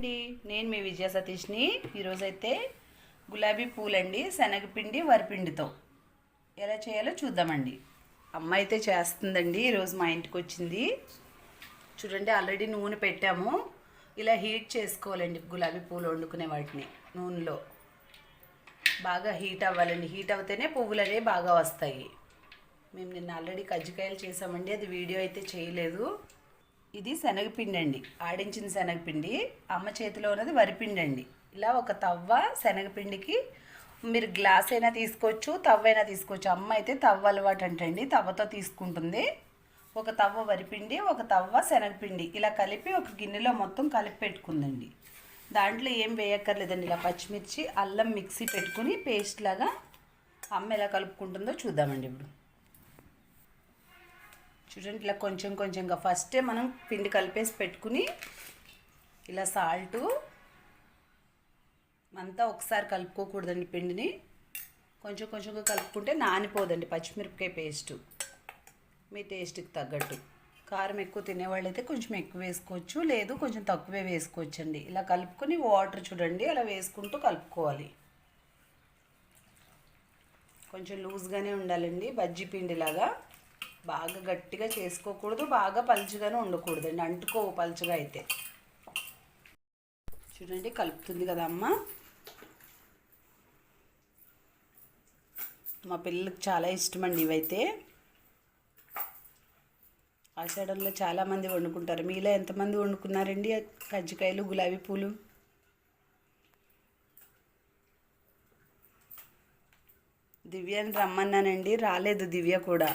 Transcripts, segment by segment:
అండి. నేను మీ విజయ సతీష్ని. ఈరోజైతే గులాబీ పూలండి శనగపిండి వరిపిండితో. ఎలా చేయాలో చూద్దామండి. అమ్మ అయితే చేస్తుందండి ఈరోజు మా ఇంటికి వచ్చింది చూడండి ఆల్రెడీ నూనె పెట్టాము. ఇలా హీట్ చేసుకోవాలండి గులాబీ పూలు వండుకునే వాటిని నూనెలో. బాగా హీట్ అవ్వాలండి. హీట్ అవుతేనే పువ్వులు అనేవి బాగా వస్తాయి. మేము నిన్న ఆల్రెడీ కజ్జికాయలు చేసామండి అది వీడియో అయితే చేయలేదు. ఇది శనగపిండి అండి ఆడించిన శనగపిండి అమ్మ చేతిలో ఉన్నది వరిపిండి అండి ఇలా ఒక తవ్వ శనగపిండికి మీరు గ్లాస్ అయినా తీసుకోవచ్చు తవ్వ అయినా తీసుకోవచ్చు. అమ్మ అయితే తవ్వ అలవాటు అంటండి. తవ్వతో తీసుకుంటుంది. ఒక తవ్వ వరిపిండి ఒక తవ్వ శనగపిండి. ఇలా కలిపి ఒక గిన్నెలో మొత్తం కలిపి పెట్టుకుందండి. దాంట్లో ఏం వేయక్కర్లేదండి. ఇలా పచ్చిమిర్చి అల్లం మిక్సీ పెట్టుకుని పేస్ట్ లాగా అమ్మ ఎలా కలుపుకుంటుందో చూద్దామండి ఇప్పుడు. చూడండి ఇలా కొంచెం కొంచెంగా ఫస్టే మనం పిండి కలిపేసి పెట్టుకుని ఇలా సాల్టు అంతా ఒకసారి కలుపుకోకూడదండి పిండిని. కొంచెం కొంచెంగా కలుపుకుంటే నానిపోదండి పచ్చిమిరపకాయ పేస్టు మీ టేస్ట్కి తగ్గట్టు. కారం ఎక్కువ తినేవాళ్ళైతే కొంచెం ఎక్కువ వేసుకోవచ్చు లేదు కొంచెం తక్కువే వేసుకోవచ్చండి. ఇలా కలుపుకొని వాటర్ చూడండి అలా వేసుకుంటూ కలుపుకోవాలి. కొంచెం లూజ్గానే ఉండాలండి బజ్జీ పిండిలాగా. బాగా గట్టిగా చేసుకోకూడదు బాగా పలుచగానే ఉండకూడదండి. అంటుకో పలుచుగా అయితే. చూడండి కలుపుతుంది కదా అమ్మ. మా పిల్లలకు చాలా ఇష్టం అండి ఇవైతే ఆషాఢంలో చాలామంది వండుకుంటారు. మీలో ఎంతమంది వండుకున్నారండి? కజ్జికాయలు గులాబీ పూలు? దివ్యాని రమ్మన్నానండి. రాలేదు దివ్య కూడా.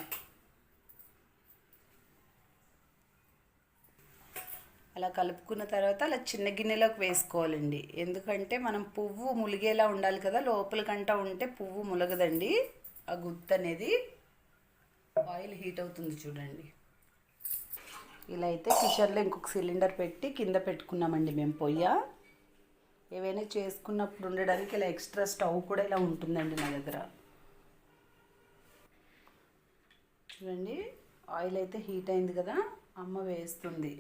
అలా కలుపుకున్న తర్వాత అలా చిన్న గిన్నెలోకి వేసుకోవాలండి. ఎందుకంటే మనం పువ్వు ములిగేలా ఉండాలి కదా లోపలికంట ఉంటే పువ్వు ములగదండి. ఆ గుత్త అనేది ఆయిల్ హీట్ అవుతుంది చూడండి. ఇలా అయితే కిచెన్లో ఇంకొక సిలిండర్ పెట్టి కింద పెట్టుకున్నామండి మేము పొయ్య. ఏవైనా చేసుకున్నప్పుడు ఉండడానికి ఇలా ఎక్స్ట్రా స్టవ్ కూడా ఇలా ఉంటుందండి నా దగ్గర. చూడండి ఆయిల్ అయితే హీట్ అయింది కదా అమ్మ వేస్తుంది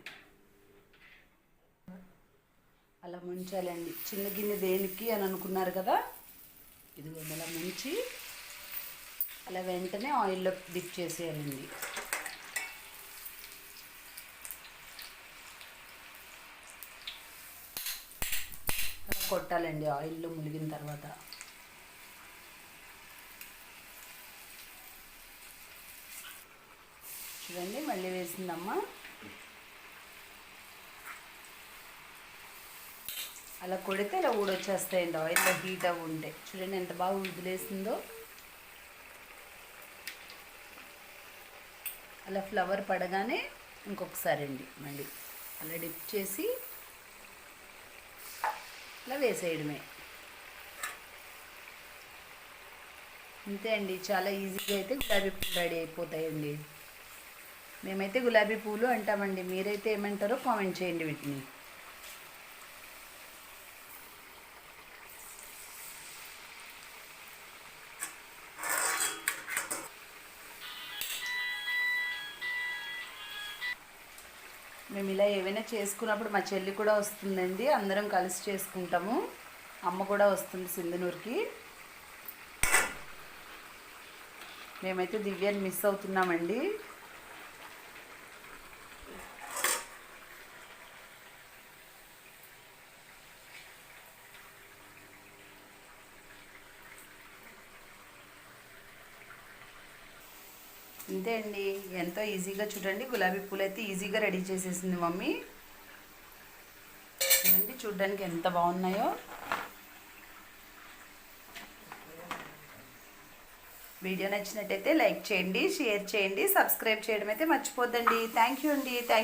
అలా ముంచాలండి. చిన్న గిన్నె దేనికి అని అనుకున్నారు కదా? ఇదిగో అలా ముంచి అలా వెంటనే ఆయిల్లో డిప్ చేసేయాలండి. అలా కొట్టాలండి ఆయిల్లో ములిగిన తర్వాత. చూడండి మళ్ళీ వేసిందమ్మా. అలా కొడితే ఇలా ఊడొచ్చేస్తాయండి ఆయిల్లో హీట్ అవి ఉంటే. చూడండి ఎంత బాగా వదిలేసిందో అలా ఫ్లవర్ పడగానే ఇంకొకసారి అండి మళ్ళీ అలా డిప్ చేసి ఇలా వేసేయడమే. అంతే అండి చాలా ఈజీగా అయితే గులాబీ పూలు రెడీ అయిపోతాయండి. మేమైతే గులాబీ పూలు అంటామండి మీరైతే ఏమంటారో కామెంట్ చేయండి వీటిని. మేము ఇలా ఏవైనా చేసుకున్నప్పుడు మా చెల్లి కూడా వస్తుందండి. అందరం కలిసి చేసుకుంటాము. అమ్మ కూడా వస్తుంది సింధనూరుకి. మేమైతే దివ్యాన్ని మిస్ అవుతున్నామండి. ఇంతే అండి. ఎంతో ఈజీగా చూడండి. గులాబీ పూలు అయితే ఈజీగా రెడీ చేసేసింది మమ్మీ. చూడండి చూడడానికి ఎంత బాగున్నాయో. వీడియో నచ్చినట్టయితే లైక్ చేయండి షేర్ చేయండి సబ్స్క్రైబ్ చేయడం అయితే మర్చిపోద్దండి. థ్యాంక్ యూ అండి. థ్యాంక్